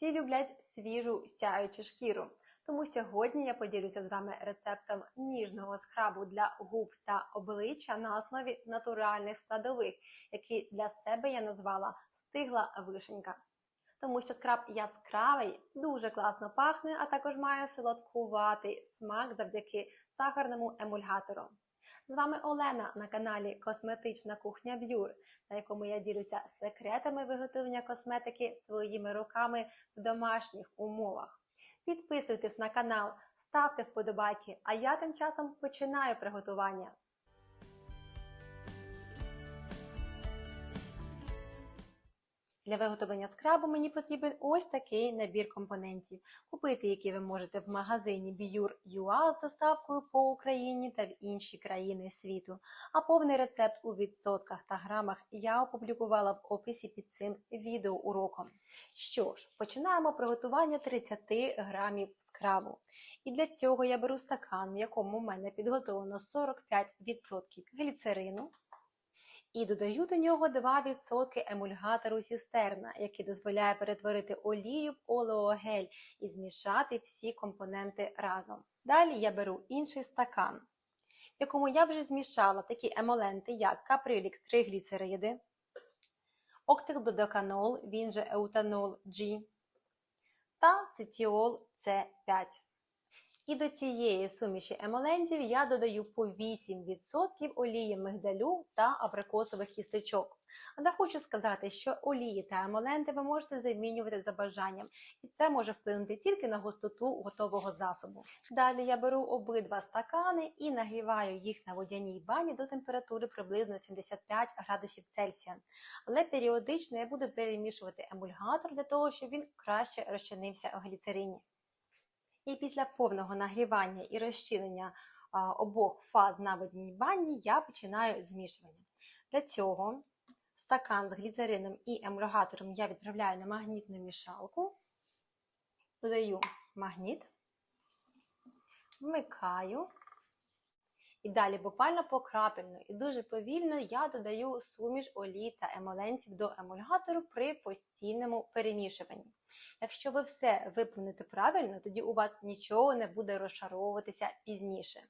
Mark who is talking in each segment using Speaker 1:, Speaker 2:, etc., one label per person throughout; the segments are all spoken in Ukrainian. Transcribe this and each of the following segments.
Speaker 1: Всі люблять свіжу сяючу шкіру. Тому сьогодні я поділюся з вами рецептом ніжного скрабу для губ та обличчя на основі натуральних складових, які для себе я назвала стигла вишенька. Тому що скраб яскравий, дуже класно пахне, а також має солодкуватий смак завдяки сахарному емульгатору. З вами Олена на каналі Косметична кухня Б'юр, на якому я ділюся секретами виготовлення косметики своїми руками в домашніх умовах. Підписуйтесь на канал, ставте вподобайки, а я тим часом починаю приготування. Для виготовлення скрабу мені потрібен ось такий набір компонентів, купити які ви можете в магазині Biur.ua з доставкою по Україні та в інші країни світу. А повний рецепт у відсотках та грамах я опублікувала в описі під цим відеоуроком. Що ж, починаємо приготування 30 грамів скрабу. І для цього я беру стакан, в якому в мене підготовлено 45% гліцерину. І додаю до нього 2% емульгатору сістерна, який дозволяє перетворити олію в олеогель і змішати всі компоненти разом. Далі я беру інший стакан, в якому я вже змішала такі емоленти, як каприлік 3 гліцериди, октилдодеканол, він же еутанол G та цитіол С5. І до цієї суміші емолентів я додаю по 8% олії мигдалю та абрикосових кісточок. Але хочу сказати, що олії та емоленти ви можете замінювати за бажанням, і це може вплинути тільки на густоту готового засобу. Далі я беру обидва стакани і нагріваю їх на водяній бані до температури приблизно 75 градусів Цельсія. Але періодично я буду перемішувати емульгатор для того, щоб він краще розчинився в гліцерині. І після повного нагрівання і розчинення обох фаз на водяній бані я починаю змішування. Для цього стакан з гліцерином і емульгатором я відправляю на магнітну мішалку, додаю магніт, вмикаю. І далі буквально покрапельно і дуже повільно я додаю суміш олій та емолентів до емульгатору при постійному перемішуванні. Якщо ви все виповните правильно, тоді у вас нічого не буде розшаровуватися пізніше.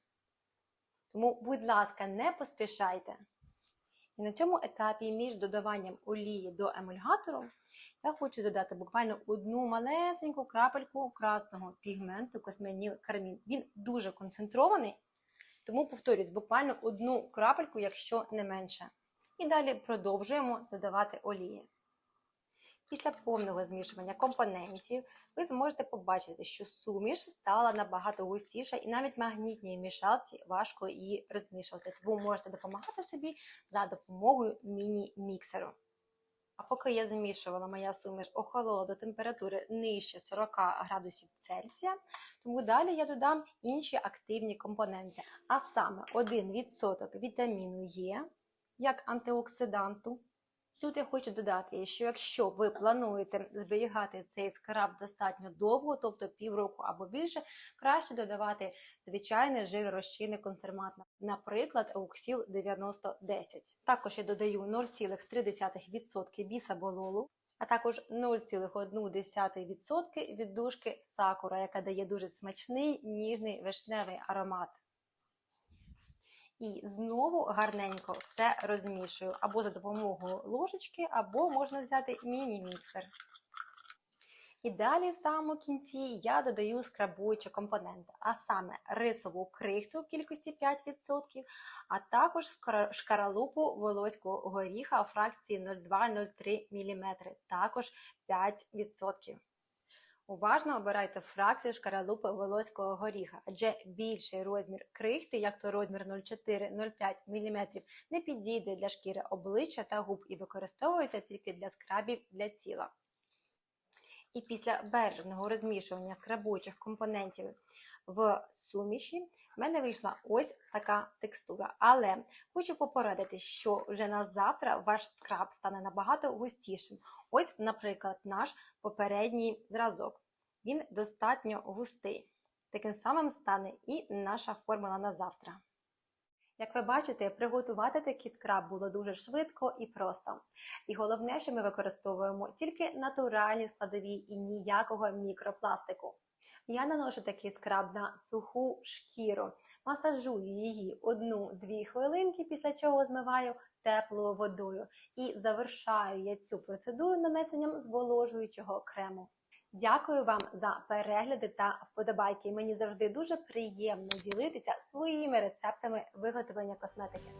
Speaker 1: Тому, будь ласка, не поспішайте. І на цьому етапі між додаванням олії до емульгатору я хочу додати буквально одну малесеньку крапельку красного пігменту Косменіл Кармін. Він дуже концентрований. Тому повторюсь, буквально одну крапельку, якщо не менше. І далі продовжуємо додавати олії. Після повного змішування компонентів ви зможете побачити, що суміш стала набагато густіша, і навіть магнітній мішалці важко її розмішувати, тому можете допомагати собі за допомогою міні-міксеру. А поки я замішувала, моя суміш охолола до температури нижче 40 градусів Цельсія, тому далі я додам інші активні компоненти. А саме 1% вітаміну Е як антиоксиданту. Тут я хочу додати, що якщо ви плануєте зберігати цей скраб достатньо довго, тобто півроку або більше, краще додавати звичайний жиророзчинний консервант, наприклад, Еуксіл 9010. Також я додаю 0,3% бісабололу, а також 0,1% віддушки сакура, яка дає дуже смачний ніжний вишневий аромат. І знову гарненько все розмішую або за допомогою ложечки, або можна взяти міні-міксер. І далі в самому кінці я додаю скрабуючі компоненти, а саме рисову крихту в кількості 5%, а також шкаралупу волоського горіха у фракції 0,2-0,3 мм, також 5%. Уважно обирайте фракцію шкаралупи волоського горіха, адже більший розмір крихти, як то розмір 0,4-0,5 мм, не підійде для шкіри обличчя та губ і використовується тільки для скрабів для тіла. І після бережного розмішування скрабуючих компонентів в суміші в мене вийшла ось така текстура. Але хочу попередити, що вже на завтра ваш скраб стане набагато густішим. Ось, наприклад, наш попередній зразок. Він достатньо густий. Таким самим стане і наша формула на завтра. Як ви бачите, приготувати такий скраб було дуже швидко і просто. І головне, що ми використовуємо тільки натуральні складові і ніякого мікропластику. Я наношу такий скраб на суху шкіру, масажую її одну-дві хвилинки, після чого змиваю теплою водою і завершаю я цю процедуру нанесенням зволожуючого крему. Дякую вам за перегляди та вподобайки. Мені завжди дуже приємно ділитися своїми рецептами виготовлення косметики.